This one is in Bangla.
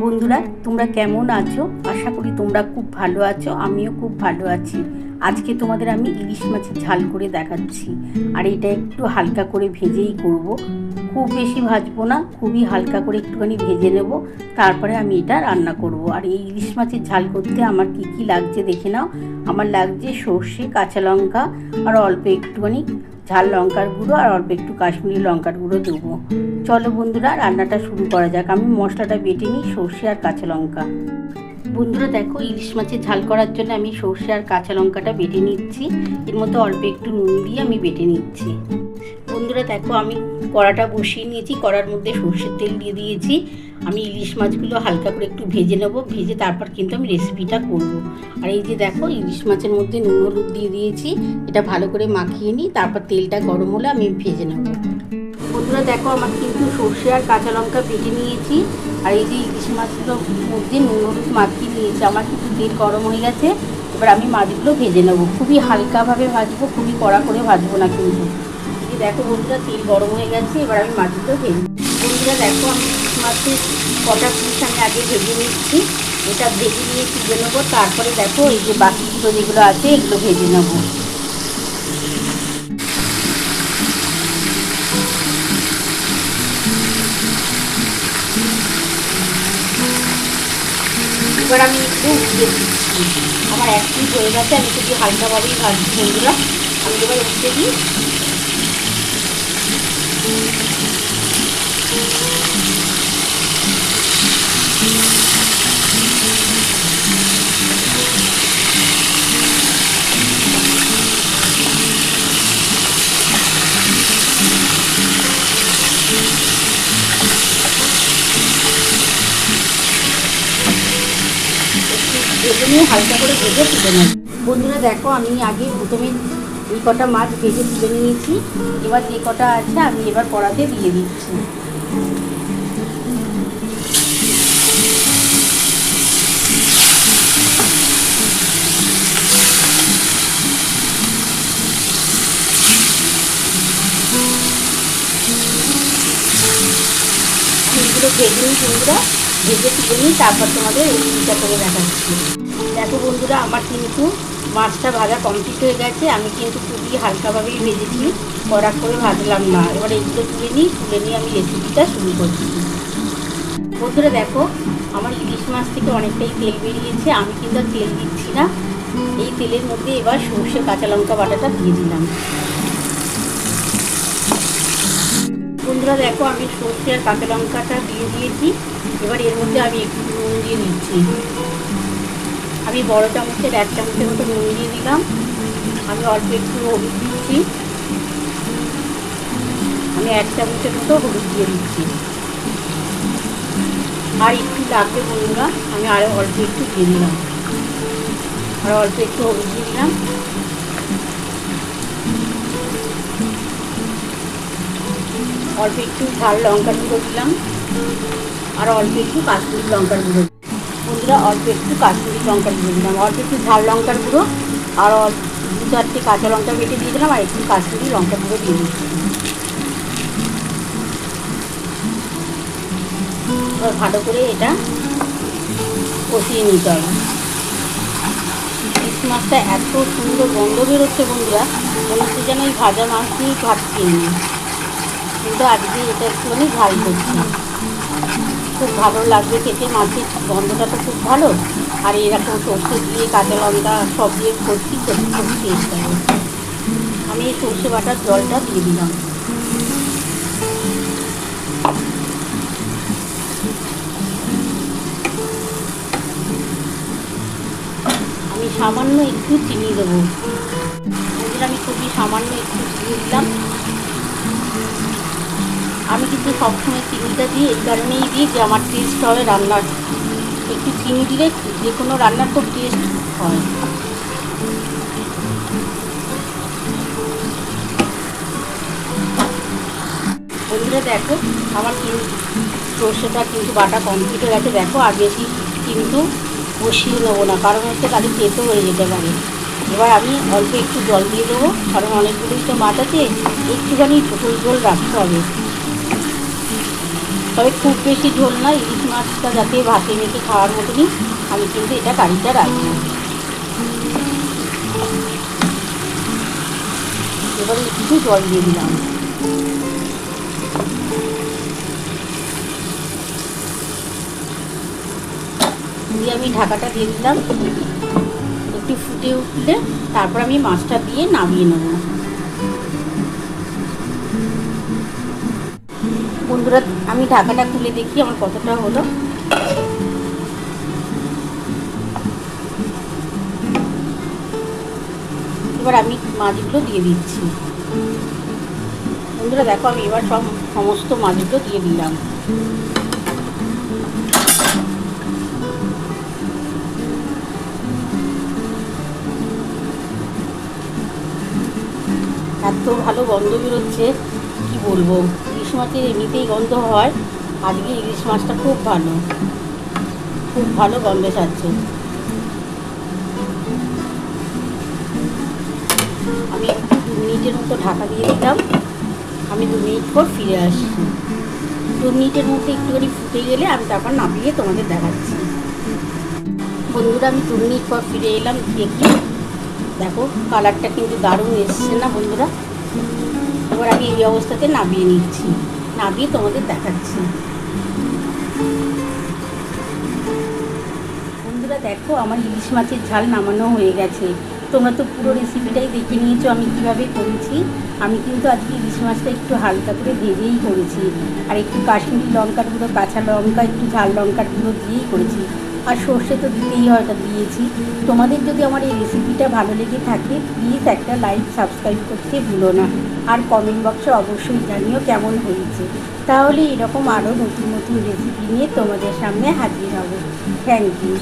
বন্ধুরা তোমরা কেমন আছো? আশা করি তোমরা খুব ভালো আছো, আমিও খুব ভালো আছি। আজকে তোমাদের আমি ইলিশ মাছের ঝাল করে দেখাচ্ছি। আর এটা একটু হালকা করে ভেজেই করব। খুব বেশি ভাজবো না, খুবই হালকা করে একটুখানি ভেজে নেব। তারপরে আমি এটা রান্না করব। আর এই ইলিশ মাছের ঝাল করতে আমার কি কি লাগছে দেখে নাও। আমার লাগছে সর্ষে, কাঁচা লঙ্কা, আর অল্প একটুখানি ঝাল লঙ্কার গুঁড়ো, আর অল্প একটু কাশ্মীরি লঙ্কার গুঁড়ো দেবো। চলো বন্ধুরা, রান্নাটা শুরু করা যাক। আমি মশলাটা বেটে নিই, সর্ষে আর কাঁচা লঙ্কা। বন্ধুরা দেখো, ইলিশ মাছের ঝাল করার জন্য আমি সর্ষে আর কাঁচা লঙ্কাটা বেটে নিচ্ছি। এর মধ্যে অল্প একটু নুন দিয়ে আমি বেটে নিচ্ছি। বন্ধুরা দেখো, আমি কড়াটা বসিয়ে নিয়েছি, কড়ার মধ্যে সর্ষের তেল দিয়ে দিয়েছি। আমি ইলিশ মাছগুলো হালকা করে একটু ভেজে নেব, ভেজে তারপর কিন্তু আমি রেসিপিটা করব। আর এই যে দেখো, ইলিশ মাছের মধ্যে নুন হলুদ দিয়ে দিয়েছি, এটা ভালো করে মাখিয়ে নিই তারপর তেলটা গরম হলে আমি ভেজে নেব। বন্ধুরা দেখো, আমার কিন্তু সর্ষে আর কাঁচা লঙ্কা বেটে নিয়েছি। আর এই যে ইলিশ মাছগুলোর মধ্যে নুন মাখিয়ে নিয়েছি, আমার কিন্তু তেল গরম হয়ে গেছে। এবার আমি মাছগুলো ভেজে নেব। খুবই হালকাভাবে ভাজবো, খুবই কড়া করে ভাজবো না কিন্তু। দেখো বন্ধুরা, তেল গরম হয়ে গেছে, এবার আমি মাছগুলো ভেজে বন্ধুরা, দেখো আমি মাছের কটা পিস আমি আগে ভেজে নিচ্ছি। এটা ভেজে নিয়ে তুলে নেব। তারপরে দেখো এই যে বাকিগুলো যেগুলো আছে, এগুলো ভেজে নেব। এবার আমি একটু আমার এক হয়ে গেছে, আমি খুবই হালকাভাবেই ভাজছি বন্ধুরা। আমি এবার উঠতে দিই। ভেজে হালকা করে ভেজে তুলে নেব। বন্ধুরা দেখো, আমি আগে প্রথমে এই কটা মাছ ভেজে তুলে নিয়েছি। এবার যে কটা আছে, আমি এবার কড়াতে দিয়ে দিচ্ছি। ভেজে নিই বন্ধুরা, ভেজে তুলে নিই তারপর তোমাদের রেসিপিটা করে দেখাচ্ছি। দেখো বন্ধুরা, আমার কিন্তু মাছটা ভাজা কমপ্লিট হয়ে গেছে। আমি কিন্তু খুবই হালকাভাবেই ভেজেছি। কড়া করে ভাজলাম না। এবার এগুলো তুলে নিই। তুলে নিয়ে আমি রেসিপিটা শুরু করছি। বন্ধুরা, দেখো, আমার ইলিশ মাছ থেকে অনেকটাই তেল বেরিয়েছে। আমি কিন্তু আর তেল দিচ্ছি না। এই তেলের মধ্যে এবার সর্ষে কাঁচা লঙ্কা বাটাটা দিয়ে দিলাম। বন্ধুরা, দেখো, আমি সর্ষে আর কাঁচা লঙ্কাটা দিয়ে দিয়েছি। এবার এর মধ্যে আমি একটু নুন দিয়ে দিচ্ছি। আমি বড় চামচের এক চামচের মতো নুন দিয়ে দিলাম। আমি অল্প একটু হলুদ দিচ্ছি। আমি এক চামচের মতো হলুদ দিয়ে দিচ্ছি। আর একটু লাগবে বন্ধুরা, আমি আরও অল্প একটু দিয়ে দিলাম। আর অল্প একটু হলুদ দিয়ে দিলাম। অল্প একটু ঝাল লঙ্কার গুঁড়ো দিলাম। আর অল্প একটু কাশ্মীর লঙ্কার গুঁড়ো বন্ধুরা, অল্প একটু কাশ্মীরি লঙ্কার দিয়ে দিলাম। অল্প একটু ঝাল লঙ্কার গুঁড়ো আর দু চারটে কাঁচা লঙ্কা বেটে দিয়ে দিলাম আর একটু কাশ্মীরি লঙ্কা গুঁড়ো দিয়ে দিচ্ছি এবার ভালো করে এটা কষিয়ে নিতে হবে। ইলিশ মাছটা এত সুন্দর গন্ধ বেরোচ্ছে বন্ধুরা, মনে হচ্ছে যেন ওই ভাজা মাছ দিয়েই ভাত খেয়ে নিই। কিন্তু আজকে এটা একটুখানি ঝাল করছি খুব ভালো লাগবে খেতে, মাছের গন্ধটা তো খুব ভালো। আর এরকম সর্ষে দিয়ে কাঁচা লঙ্কা সব দিয়ে করছি খুব টেস্ট হবে আমি এই সর্ষে বাটার জলটা দিয়ে দিলাম। আমি সামান্য একটু চিনি দেবো। আমি খুবই সামান্য একটু চিনি দিলাম। আমি কিন্তু সবসময় চিনিটা দিই এই কারণেই দিই যে আমার টেস্ট হবে রান্নার। একটু চিনি দিলে যে কোনো রান্নার খুব টেস্ট হয়। বন্ধুরা দেখো, আমার সর্ষেটা কিন্তু বাটা কমপ্লিট হয়ে গেছে। দেখো আর বেশি কিন্তু বসিয়ে নেব না, কারণ হচ্ছে তাহলে তেতো হয়ে যেতে পারে। এবার আমি অল্প একটু জল দিয়ে দেবো, কারণ অনেকগুলোই তো আছে, একটুখানি ঝোল ঝোল রাখতে হবে। তবে খুব বেশি ঝোল না ইলিশ মাছটা যাতে ভাতে মেখে খাওয়ার মতনই। আমি কিন্তু এটা কারিটা রাখব। এবারে একটু জল দিয়ে দিলাম। দিয়ে আমি ঢাকাটা দিয়ে দিলাম। একটু ফুটে উঠলে তারপর আমি মাছটা দিয়ে নামিয়ে নেব। বন্ধুরা, আমি ঢাকাটা খুলে দেখি আমার কতটা হলো। এবার আমি মাছগুলো দিয়ে দিচ্ছি। বন্ধুরা, দেখো, আমি এবার সব সমস্ত মাছগুলো দিয়ে দিলাম। এত ভালো গন্ধ বেরোচ্ছে, কি বলব? ইলিশ মাছের এমনিতেই গন্ধ হয়। আজকে ইলিশ মাছটা খুব ভালো। খুব ভালো গন্ধ ছাড়ছে। আমি একটু দু মিনিটের মতো ঢাকা দিয়ে দিলাম। আমি দু মিনিট পর ফিরে আসছি। দু মিনিটের মধ্যে একটুখানি ফুটে গেলে আমি তারপর নামিয়ে তোমাদের দেখাচ্ছি। বন্ধুরা, আমি দু মিনিট পর ফিরে এলাম। দেখি, দেখো কালারটা কিন্তু দারুণ এসছে না বন্ধুরা? এবার আমি এই অবস্থাতে নামিয়ে নিচ্ছি। নামিয়ে তোমাদের দেখাচ্ছি। বন্ধুরা, দেখো আমার ইলিশ মাছের ঝাল নামানো হয়ে গেছে। তোমরা তো পুরো রেসিপিটাই দেখে নিয়েছো আমি কীভাবে করেছি। আমি কিন্তু আজকে ইলিশ মাছটা একটু হালকা করে ভেজেই করেছি। আর একটু কাশ্মীরি লঙ্কার গুঁড়ো, কাঁচা লঙ্কা, একটু ঝাল লঙ্কার গুঁড়ো দিয়েই করেছি। আর সর্ষে তো দিতেই হয় দিয়েছি। তোমাদের যদি আমার এই রেসিপিটা ভালো লেগে থাকে প্লিজ একটা লাইক সাবস্ক্রাইব করতে ভুলো না। আর কমেন্ট বক্সে অবশ্যই জানিও কেমন হয়েছে। তাহলে এরকম আরও নতুন নতুন রেসিপি নিয়ে তোমাদের সামনে হাজির হব। Thank you